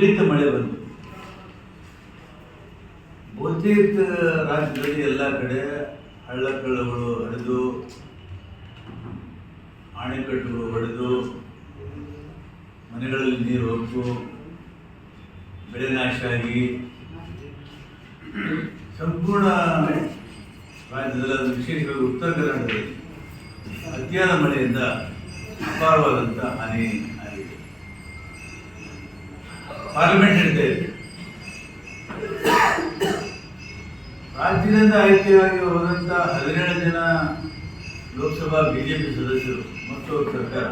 ವಿಪರೀತ ಮಳೆ ಬಂತು. ಬಹುತೇಕ ರಾಜ್ಯದಲ್ಲಿ ಎಲ್ಲ ಕಡೆ ಹಳ್ಳ ಕಳ್ಳಗಳು ಹರಿದು ಅಣೆಕಟ್ಟುಗಳು ಹೊಡೆದು ಮನೆಗಳಲ್ಲಿ ನೀರು ಹೋಗ್ತು ಬೆಳೆ ನಾಶ ಆಗಿ, ಸಂಪೂರ್ಣ ರಾಜ್ಯದಲ್ಲಿ ವಿಶೇಷವಾಗಿ ಉತ್ತರ ಕರ್ನಾಟಕದಲ್ಲಿ ಅತಿಯಾದ ಮಳೆಯಿಂದ ಅಪಾರವಾದಂಥ ಹಾನಿ. ಪಾರ್ಲಿಮೆಂಟ್ ಇದೆ ರಾಜ್ಯದಿಂದ ಆಯ್ಕೆಯಾಗಿ ಹೋದಂಥ ಹದಿನೇಳು ಜನ ಲೋಕಸಭಾ ಬಿಜೆಪಿ ಸದಸ್ಯರು ಮತ್ತು ಸರ್ಕಾರ.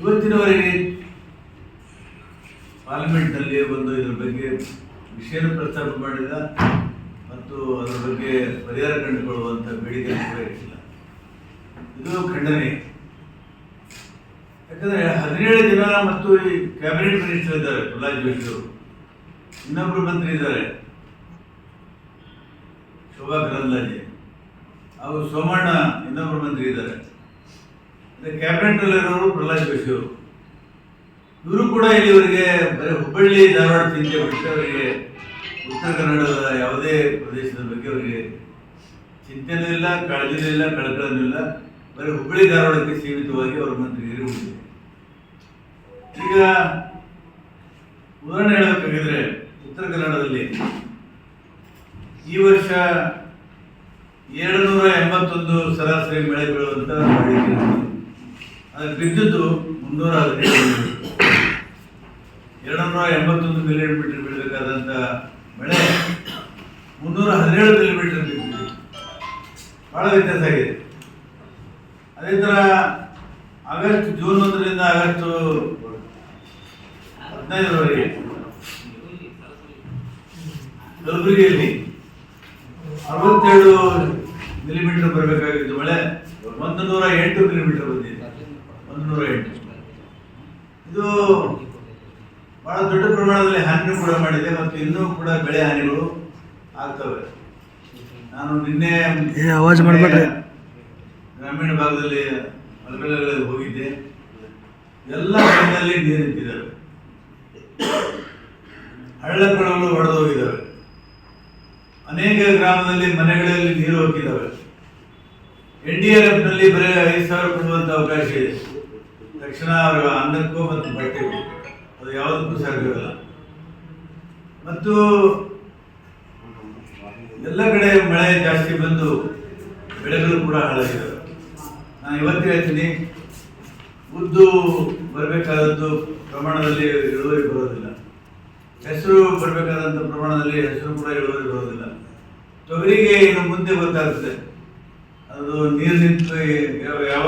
ಇವತ್ತಿನವರೆಗೆ ಪಾರ್ಲಿಮೆಂಟ್ನಲ್ಲಿ ಒಂದು ಇದರ ಬಗ್ಗೆ ವಿಷಯ ಪ್ರಸ್ತಾಪ ಮಾಡಿಲ್ಲ ಮತ್ತು ಅದರ ಬಗ್ಗೆ ಪರಿಹಾರ ಕಂಡುಕೊಳ್ಳುವಂಥ ಬೇಡಿಕೆ ಕೂಡ ಇಟ್ಟಿಲ್ಲ. ಇದು ಖಂಡನೆ. ಯಾಕಂದ್ರೆ ಹದಿನೇಳು ಜನ ಮತ್ತು ಈ ಕ್ಯಾಬಿನೆಟ್ ಮಿನಿಸ್ಟರ್ ಇದ್ದಾರೆ, ಪ್ರಹ್ಲಾದ್ ಜೋಶಿ ಅವರು. ಇನ್ನೊಬ್ಬರು ಮಂತ್ರಿ ಇದ್ದಾರೆ. ಶೋಭಾ ಕರಂದ್ಲಾಜೆ. ಅವರು ಸೋಮಣ್ಣ ಇನ್ನೊಬ್ಬರು ಮಂತ್ರಿ ಇದ್ದಾರೆ. ಅಂದರೆ ಕ್ಯಾಬಿನೆಟ್ ಅಲ್ಲಿರೋರು ಪ್ರಹ್ಲಾದ್ ಜೋಶಿ ಅವರು. ಇವರು ಕೂಡ ಇಲ್ಲಿವರೆಗೆ ಬರೀ ಹುಬ್ಬಳ್ಳಿ, ಧಾರವಾಡ ಚಿಂತೆ ಬಿಟ್ಟು ಅವರಿಗೆ ಉತ್ತರ ಕನ್ನಡದ ಯಾವುದೇ ಪ್ರದೇಶದ ಬಗ್ಗೆ ಅವರಿಗೆ ಚಿಂತೆನೂ ಇಲ್ಲ, ಕಾಳಜಿನೂ ಇಲ್ಲ, ಕಳಕಳನೂ ಇಲ್ಲ. ಬರೀ ಹುಬ್ಬಳ್ಳಿ, ಧಾರವಾಡಕ್ಕೆ ಸೀಮಿತವಾಗಿ ಅವರ ಮಂತ್ರಿ ಉಳಿದಿದೆ ಈಗ ಉದಾಹರಣೆ ಹೇಳಬೇಕಾಗಿದ್ರೆ ಉತ್ತರ ಕನ್ನಡದಲ್ಲಿ ಈ ವರ್ಷ ಎರಡು ನೂರ ಎಂಬತ್ತೊಂದು ಸರಾಸರಿ ಮಳೆ ಬೀಳುವಂತ ಅದಕ್ಕೆ ಬಿದ್ದದ್ದು ಮುನ್ನೂರ ಎರಡುನೂರ ಎರಡು ನೂರ ಎಂಬತ್ತೊಂದು ಮಿಲಿಮೀಟರ್ ಬೀಳಬೇಕಾದಂಥ ಮಳೆ ಮುನ್ನೂರ ಹದಿನೇಳು ಮಿಲಿಮೀಟರ್ ಬಿದ್ದಿದೆ. ಬಹಳ ವ್ಯತ್ಯಾಸ ಆಗಿದೆ. ಅದೇ ಥರ ಆಗಸ್ಟ್, ಜೂನ್ ಒಂದರಿಂದ ಆಗಸ್ಟ್ ಹದಿನೈದರವರೆಗೆ. ಕಲಬುರಗಿಯಲ್ಲಿ ಅರವತ್ತೇಳು ಮಿಲಿಮೀಟರ್ ಬರಬೇಕಾಗಿತ್ತು ಮಳೆ. ಒಂದು ನೂರ ಎಂಟು ಮಿಲಿಮೀಟರ್ ಬಂದಿದೆ. ಒಂದು ನೂರ ಎಂಟು. ಇದು ಬಹಳ ದೊಡ್ಡ ಪ್ರಮಾಣದಲ್ಲಿ ಹಾನಿ ಕೂಡ ಮಾಡಿದೆ ಮತ್ತು ಇನ್ನೂ ಕೂಡ ಬೆಳೆ ಹಾನಿಗಳು ಆಗ್ತವೆ. ನಾನು ನಿನ್ನೆ. ಗ್ರಾಮೀಣ ಭಾಗದಲ್ಲಿ ಹೊಲಗಳಲ್ಲಿ ಹೋಗಿದ್ದೆ. ಎಲ್ಲ ಮನೆಯಲ್ಲಿ ನೀರು ನಿಂತಿದ್ದಾವೆ ಹಳ್ಳ ಒಡೆದೋಗಿದ್ದಾವೆ ಅನೇಕ ಗ್ರಾಮದಲ್ಲಿ ಮನೆಗಳಲ್ಲಿ ನೀರು ಹೋಗಿದ್ದಾವೆ ಎನ್ ಡಿ ಆರ್ ಎಫ್ನಲ್ಲಿ ಬರೀ ಐದು ಸಾವಿರ ಕೊಡುವಂತ ಅವಕಾಶ ಇದೆ. ತಕ್ಷಣ ಅವರ ಅನ್ನಕ್ಕೂ ಮತ್ತು ಬಟ್ಟೆಗೂ ಅದು ಯಾವುದಕ್ಕೂ ಸಾಧ್ಯವಿಲ್ಲ. ಮತ್ತು ಎಲ್ಲ ಕಡೆ ಮಳೆ ಜಾಸ್ತಿ ಬಂದು ಬೆಳೆಗಳು ಕೂಡ ಹಾಳಾಗಿದ್ದಾವೆ. ನಾನು ಇವತ್ತು ಹೇಳ್ತೀನಿ, ಉದ್ದು ಬರಬೇಕಾದದ್ದು ಪ್ರಮಾಣದಲ್ಲಿ ಇಳುವರಿ ಬರೋದಿಲ್ಲ ಹೆಸರು ಬರಬೇಕಾದಂಥ ಪ್ರಮಾಣದಲ್ಲಿ ಹೆಸರು ಕೂಡ ಇಳುವರಿ ಬರೋದಿಲ್ಲ ತೊಗರಿಗೆ ಇನ್ನು ಮುಂದೆ ಗೊತ್ತಾಗುತ್ತೆ ಅದು ನೀರು ನಿಂತು ಯಾವ